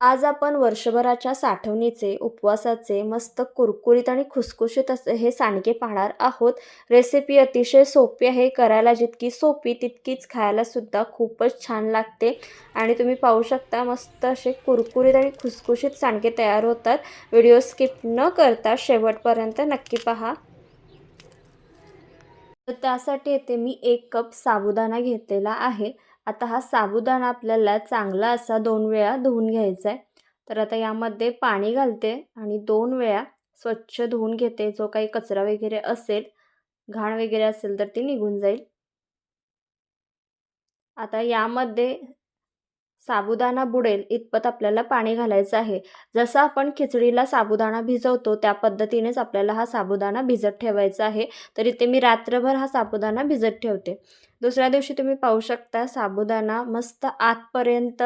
आज आपण वर्षभराच्या साठवणीचे उपवासाचे मस्त कुरकुरीत आणि खुसखुशीत असे हे सांडगे पाहणार आहोत. रेसिपी अतिशय सोपी आहे. करायला जितकी सोपी तितकीच खायलासुद्धा खूपच छान लागते. आणि तुम्ही पाहू शकता मस्त असे कुरकुरीत आणि खुसखुशीत सांडगे तयार होतात. व्हिडिओ स्किप न करता शेवटपर्यंत नक्की पहा. तर त्यासाठी येथे मी एक कप साबुदाणा घेतलेला आहे. आता हा साबुदाणा आपल्याला चांगला असा दोन वेळा धुवून घ्यायचा आहे तर आता यामध्ये पाणी घालते आणि दोन वेळा स्वच्छ धुवून घेते. जो काही कचरा वगैरे असेल घाण वगैरे असेल तर ती निघून जाईल. आता यामध्ये साबुदाणा बुडेल इतपत आपल्याला पाणी घालायचं आहे. जसं आपण खिचडीला साबुदाणा भिजवतो त्या पद्धतीनेच आपल्याला हा साबुदाणा भिजत ठेवायचा आहे. तर इथे मी रात्रभर हा साबुदाणा भिजत ठेवते. दुसऱ्या दिवशी तुम्ही पाहू शकता साबुदाणा मस्त आतपर्यंत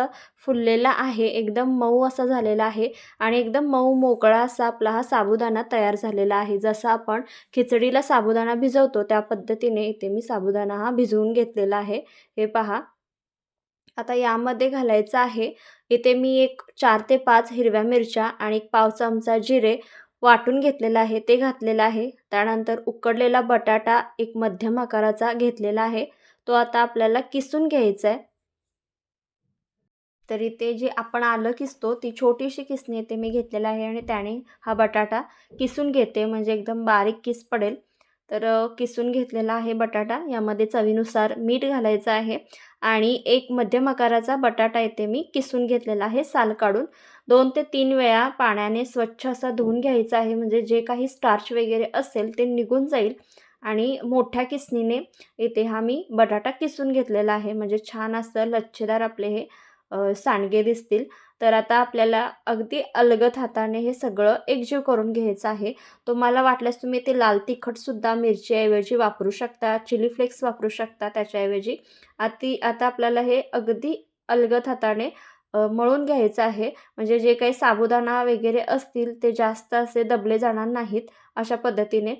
फुललेला आहे. एकदम मऊ असा झालेला आहे आणि एकदम मऊ मोकळा असा आपला हा साबुदाणा तयार झालेला आहे. जसं आपण खिचडीला साबुदाणा भिजवतो त्या पद्धतीने इथे मी साबुदाणा हा भिजवून घेतलेला आहे. हे पहा. आता यामध्ये घालायचं आहे. इथे मी एक चार ते पाच हिरव्या मिरच्या आणि एक पाव चमचा जिरे वाटून घेतलेलं आहे. ते घातलेलं आहे. त्यानंतर उकडलेला बटाटा एक मध्यम आकाराचा घेतलेला आहे. तो आता आपल्याला किसून घ्यायचा आहे. तरी ते जे आपण आलं किसतो ती छोटीशी किसणी येते मी घेतलेलं आहे आणि त्याने हा बटाटा किसून घेते. म्हणजे एकदम बारीक किस पडेल. तर किसून घेतलेला आहे बटाटा. यामध्ये चवीनुसार मीठ घालायचं आहे आणि एक मध्यम आकाराचा बटाटा येते मी किसून घेतलेला आहे साल काढून. दोन ते तीन वेळा पाण्याने स्वच्छ असा धुवून घ्यायचा आहे म्हणजे जे काही स्टार्च वगैरे असेल ते निघून जाईल आणि मोठ्या किसणीने इथे हा मी बटाटा किसून घेतलेला आहे. म्हणजे छान असं लच्छेदार आपले हे सांडगे दिसतील. तर आता आपल्याला अगदी अलगद हाताने हे सगळं एकजीव करून घ्यायचं आहे. तुम्हाला वाटल्यास तुम्ही ते लाल तिखटसुद्धा मिरचीऐवजी वापरू शकता चिली फ्लेक्स वापरू शकता त्याच्याऐवजी. आती आता आपल्याला हे अगदी अलगद हाताने मळून घ्यायचं आहे. म्हणजे जे काही साबुदाणा वगैरे असतील ते जास्त असे दबले जाणार नाहीत अशा पद्धतीने.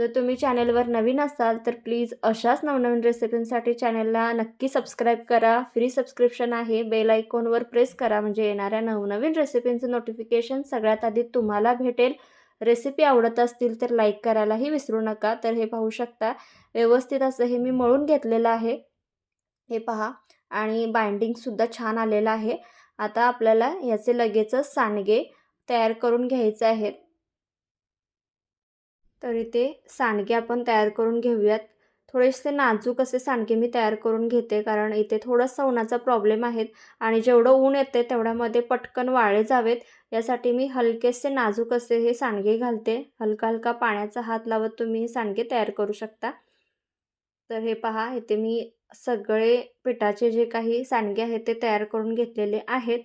जर तुम्ही चॅनेलवर नवीन असाल तर प्लीज अशाच नवनवीन रेसिपींसाठी चॅनलला नक्की सबस्क्राईब करा. फ्री सबस्क्रिप्शन आहे. बेल आयकॉनवर प्रेस करा. म्हणजे येणाऱ्या नवनवीन रेसिपींचं नोटिफिकेशन सगळ्यात आधी तुम्हाला भेटेल. रेसिपी आवडत असतील तर लाईक करायलाही विसरू नका. तर हे पाहू शकता. व्यवस्थित असं हे मी मळून घेतलेलं आहे. हे पहा. आणि बाइंडिंगसुद्धा छान आलेलं आहे. आता आपल्याला याचे लगेचच सांडगे तयार करून घ्यायचे आहेत. तर इथे सांडगे आपण तयार करून घेऊयात. थोडेसे नाजूक असे सांडगे मी तयार करून घेते कारण इथे थोडंसं उन्हाचा प्रॉब्लेम आहेत आणि जेवढं ऊन येते तेवढ्यामध्ये पटकन वाळे जावेत. यासाठी मी हलकेसे नाजूक असे हे सांडगे घालते. हलका हलका पाण्याचा हात लावत तुम्ही हे सांडगे तयार करू शकता. तर हे पहा इथे मी सगळे पिठाचे जे काही सांडगे आहेत ते तयार करून घेतलेले आहेत.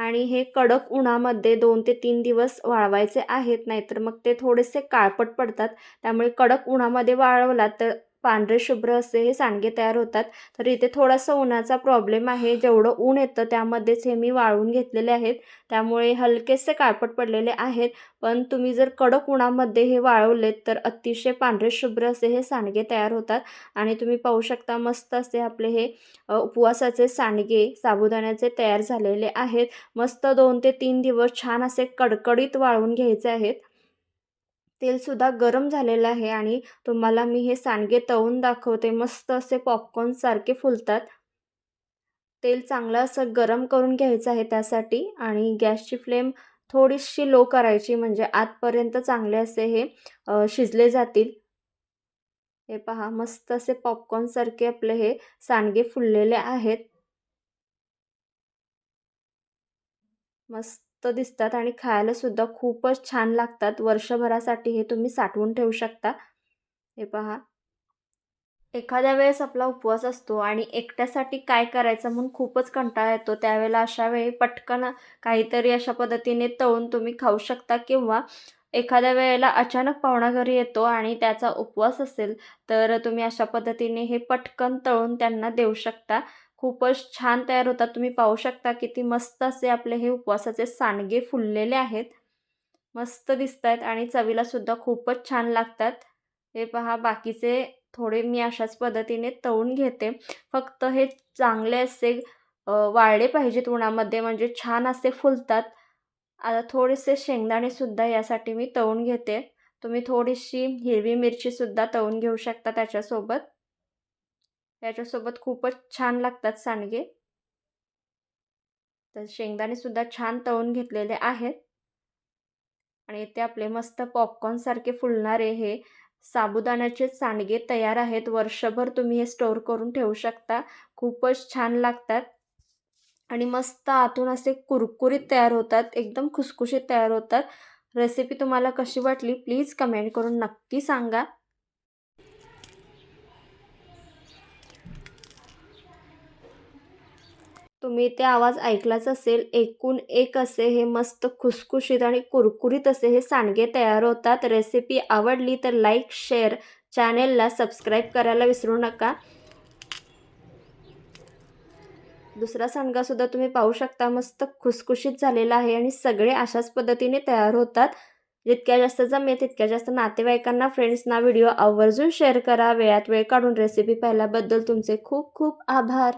आणि हे कडक उन्हामध्ये दोन ते तीन दिवस वाळवायचे आहेत नाहीतर मग ते थोडेसे काळपट पडतात. त्यामुळे कडक उन्हामध्ये वाळवलात तर पांढरे शुभ्र असे हे सांडगे तयार होतात. तर इथे थोडासा उन्हाचा प्रॉब्लेम आहे. जेवढं ऊन येतं त्यामध्येच हे मी वाळवून घेतलेले आहेत. त्यामुळे हलकेसे काळपट पडलेले आहेत. पण तुम्ही जर कडक उन्हामध्ये हे वाळवलेत तर अतिशय पांढरे शुभ्र असे हे सांडगे तयार होतात. आणि तुम्ही पाहू शकता मस्त असे आपले हे उपवासाचे सांडगे साबुदाण्याचे तयार झालेले आहेत. मस्त दोन ते तीन दिवस छान असे कडकडीत वाळवून घ्यायचे आहेत. तेलसुद्धा गरम झालेलं आहे आणि तुम्हाला मी हे सांडगे तळून दाखवते. मस्त असे पॉपकॉर्नसारखे फुलतात. तेल चांगलं असं गरम करून घ्यायचं आहे त्यासाठी आणि गॅसची फ्लेम थोडीशी लो करायची म्हणजे आतपर्यंत चांगले असे हे शिजले जातील. हे पहा मस्त असे पॉपकॉर्नसारखे आपले हे सांडगे फुललेले आहेत. मस्त मस्त दिसतात आणि खायलासुद्धा खूपच छान लागतात. वर्षभरासाठी हे तुम्ही साठवून ठेवू शकता. हे पहा. एखाद्या वेळेस आपला उपवास असतो आणि एकट्यासाठी काय करायचं म्हणून खूपच कंटाळा येतो. त्यावेळेला अशा वेळी पटकन काहीतरी अशा पद्धतीने तळून तुम्ही खाऊ शकता किंवा एखाद्या वेळेला अचानक पाहुणा घरी येतो आणि त्याचा उपवास असेल तर तुम्ही अशा पद्धतीने हे पटकन तळून त्यांना देऊ शकता. खूपच छान तयार होतात. तुम्ही पाहू शकता किती मस्त असे आपले हे उपवासाचे सांडगे फुललेले आहेत. मस्त दिसत आहेत आणि चवीलासुद्धा खूपच छान लागतात. हे पहा बाकीचे थोडे मी अशाच पद्धतीने तळून घेते. फक्त हे चांगले असे वाळले पाहिजेत उन्हामध्ये म्हणजे छान असे फुलतात. आता थोडेसे शेंगदाणेसुद्धा यासाठी मी तळून घेते. तुम्ही थोडीशी हिरवी मिरचीसुद्धा तळून घेऊ शकता त्याच्यासोबत. याच्यासोबत खूपच छान लागतात सांडगे. तर शेंगदाणेसुद्धा छान तळून घेतलेले आहेत. आणि ते आपले मस्त पॉपकॉर्नसारखे फुलणारे हे साबुदाण्याचे सांडगे तयार आहेत. वर्षभर तुम्ही हे स्टोअर करून ठेवू शकता. खूपच छान लागतात. आणि मस्त आतून असे कुरकुरीत तयार होतात. एकदम खुसखुशीत तयार होतात. रेसिपी तुम्हाला कशी वाटली? प्लीज कमेंट करून नक्की सांगा. तुम्ही ते आवाज ऐकलाच असेल एकूण एक असे हे मस्त खुसखुशीत आणि कुरकुरीत असे हे सांडगे तयार होतात. रेसिपी आवडली तर लाईक शेअर चॅनेलला सबस्क्राईब करायला विसरू नका. दुसरा सांडगासुद्धा तुम्ही पाहू शकता मस्त खुसखुशीत झालेला आहे आणि सगळे अशाच पद्धतीने तयार होतात. जितक्या जास्त जमेल तितक्या जास्त नातेवाईकांना फ्रेंड्सना व्हिडिओ आवर्जून शेअर करा. वेळात वेळ काढून रेसिपी पाहिल्याबद्दल तुमचे खूप खूप आभार.